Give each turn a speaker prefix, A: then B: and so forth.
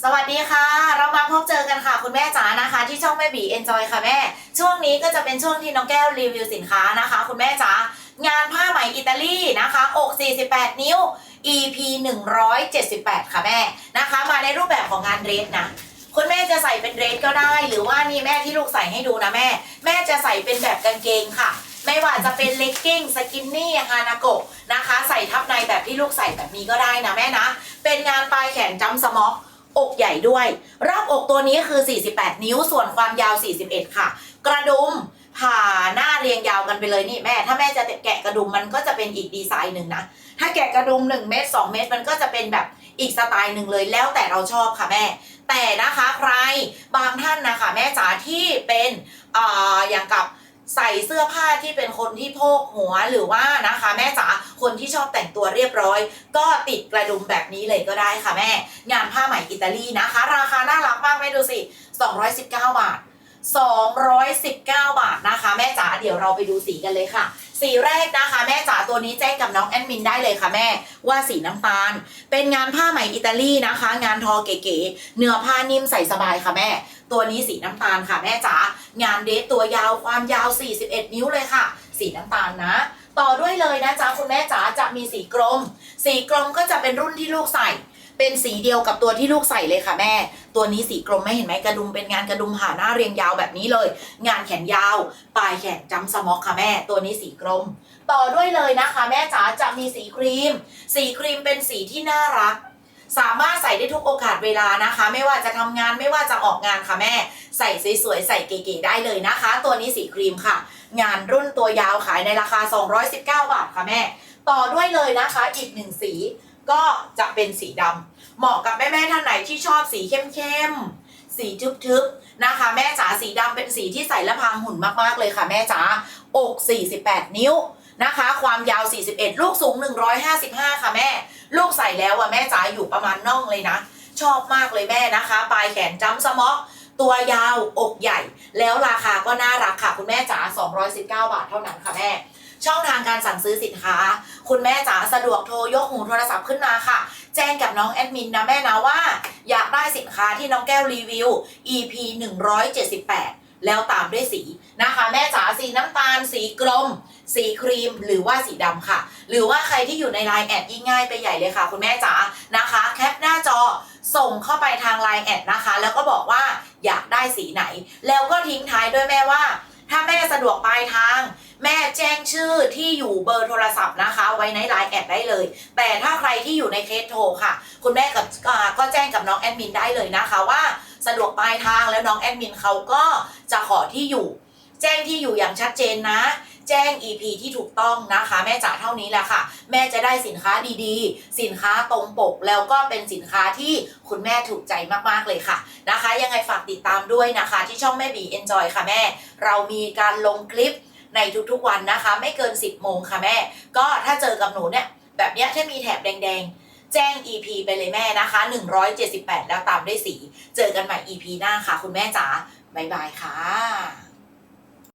A: สวัสดีค่ะ เรามาพบเจอกันค่ะ คุณแม่จ๋านะคะ ที่ช่องแม่บีเอนจอยค่ะแม่ ช่วงนี้ก็จะเป็นช่วงที่น้องแก้วรีวิวสินค้านะคะ คุณแม่จ๋างานผ้าไหมอิตาลีนะคะอก 48 นิ้ว EP 178 ค่ะแม่นะคะ มาในรูปแบบของงานเรสนะคุณแม่จะใส่เป็นเรสก็ได้ หรือว่านี่แม่ที่ลูกใส่ให้ดูนะแม่ แม่จะใส่เป็นแบบกางเกงค่ะ ไม่ว่าจะเป็นเลกกิ้งสกินนี่ฮานาโกะนะคะ ใส่ทับในแบบที่ลูกใส่แบบนี้ก็ได้นะแม่นะ เป็นงานปลายแขนจำสม็อก อกใหญ่ด้วย รอบอกตัวนี้คือ 48 นิ้วส่วนความยาว 41 ค่ะ กระดุมผ่าหน้าเรียงยาวกันไปเลยนี่แม่ ถ้าแม่จะแกะกระดุมมันก็จะเป็นอีกดีไซน์หนึ่งนะ ถ้าแกะกระดุม1เมตร2เมตรมันก็จะเป็นแบบอีกสไตล์หนึ่งเลยแล้วแต่เราชอบค่ะแม่ แต่นะคะใครบางท่านนะคะแม่จ๋าที่เป็นออย่างกับ ใส่เสื้อผ้าที่เป็นคนที่โพกหัวหรือว่านะคะ แม่จ๋าคนที่ชอบแต่งตัวเรียบร้อย ก็ติดกระดุมแบบนี้เลยก็ได้ค่ะแม่ งานผ้าไหมอิตาลีนะคะ ราคาน่ารักมากแม่ดูสิ 219 บาท 219 บาทนะคะ แม่จ๋าเดี๋ยวเราไปดูสีกันเลยค่ะ สีแรกนะคะ แม่จ๋าตัวนี้แจ้งกับน้องแอดมินได้เลยค่ะแม่ว่าสีน้ำตาล เป็นงานผ้าไหมอิตาลีนะคะ งานทอเก๋ๆเนื้อผ้านิ่มใส่สบายค่ะแม่ ตัวนี้สีน้ำตาลค่ะแม่จ๋างานเดทตัวยาวความยาว 41 นิ้วเลยค่ะ สีน้ำตาลนะ ต่อด้วยเลยนะจ๊ะคุณแม่จ๋าจะมีสีกรม สีกรมก็จะเป็นรุ่นที่ลูกใส่ เป็นสีเดียวกับตัวที่ลูกใส่เลยค่ะแม่ ตัวนี้สีกรมไม่เห็นไหมกระดุมเป็นงานกระดุมผ่าหน้าเรียงยาวแบบนี้เลย งานแขนยาว ปลายแขนจำสมอกค่ะแม่ ตัวนี้สีกรม ต่อด้วยเลยนะคะ แม่จ๋าจะมีสีครีม สีครีมเป็นสีที่น่ารัก สามารถใส่ได้ทุกโอกาสเวลานะคะ ไม่ว่าจะทำงานไม่ว่าจะออกงานค่ะแม่ ใส่สวยๆใส่เก๋ๆได้เลยนะคะ ตัวนี้สีครีมค่ะ งานรุ่นตัวยาวขายในราคา 219 บาทค่ะแม่ ต่อด้วยเลยนะคะอีกหนึ่งสีก็จะเป็นสีดำเหมาะกับแม่ๆท่านไหนที่ชอบสีเข้มๆสีทึบๆนะคะ แม่จ๋าสีดำเป็นสีที่ใส่และพรางหุ่นมากๆเลยค่ะแม่จ๋าอก 48 นิ้ว นะคะ ความยาว 41 ลูกสูง 155 ค่ะแม่ ลูกใส่แล้วอะแม่จ๋าอยู่ประมาณน่องเลยนะ ชอบมากเลยแม่นะคะ ปลายแขนจ้ำสมอกตัวยาวอกใหญ่ แล้วราคาก็น่ารักค่ะ คุณแม่จ๋า219 บาทเท่านั้นค่ะแม่ ช่องทางการสั่งซื้อสินค้า คุณแม่จ๋าสะดวกโทรยกหูโทรศัพท์ขึ้นมาค่ะ แจ้งกับน้องแอดมินนะแม่นะว่า อยากได้สินค้าที่น้องแก้วรีวิว EP 178 แล้วตามด้วยสีนะคะ แม่จ๋าสีน้ำตาลสีกลม สีครีมหรือว่าสีดำค่ะ หรือว่าใครที่อยู่ในไลน์แอดยิ่งง่ายไปใหญ่เลยค่ะ คุณแม่จ๋านะคะ แคปหน้าจอส่งเข้าไปทางไลน์แอดนะคะ แล้วก็บอกว่าอยากได้สีไหน แล้วก็ทิ้งท้ายด้วยแม่ว่า ถ้าแม่สะดวกปลายทาง แม่แจ้งชื่อที่อยู่เบอร์โทรศัพท์นะคะ ไว้ในไลน์แอดได้เลย แต่ถ้าใครที่อยู่ในเคสโทรค่ะ คุณแม่กับก็แจ้งกับน้องแอดมินได้เลยนะคะว่าสะดวกปลายทางแล้วน้องแอดมินเขาก็จะขอที่อยู่ แจ้งที่อยู่อย่างชัดเจนนะ แจ้ง EP ที่ถูกต้องนะคะ แม่จ๋าเท่านี้แหละค่ะ แม่จะได้สินค้าดีๆ สินค้าตรงปกแล้วก็เป็นสินค้าที่คุณแม่ถูกใจมากๆเลยค่ะนะคะ ยังไงฝากติดตามด้วยนะคะ ที่ช่องแม่บี Enjoy ค่ะแม่ เรามีการลงคลิปในทุกๆวันนะคะ ไม่เกิน 10โมงค่ะแม่ ก็ถ้าเจอกับหนูเนี่ยแบบเนี้ยถ้ามีแถบแดงๆ แจ้ง EP ไปเลยแม่นะคะ 178 แล้วตามด้วยสี เจอกันใหม่ EP หน้าค่ะ คุณแม่จ๋าบ๊ายบายค่ะ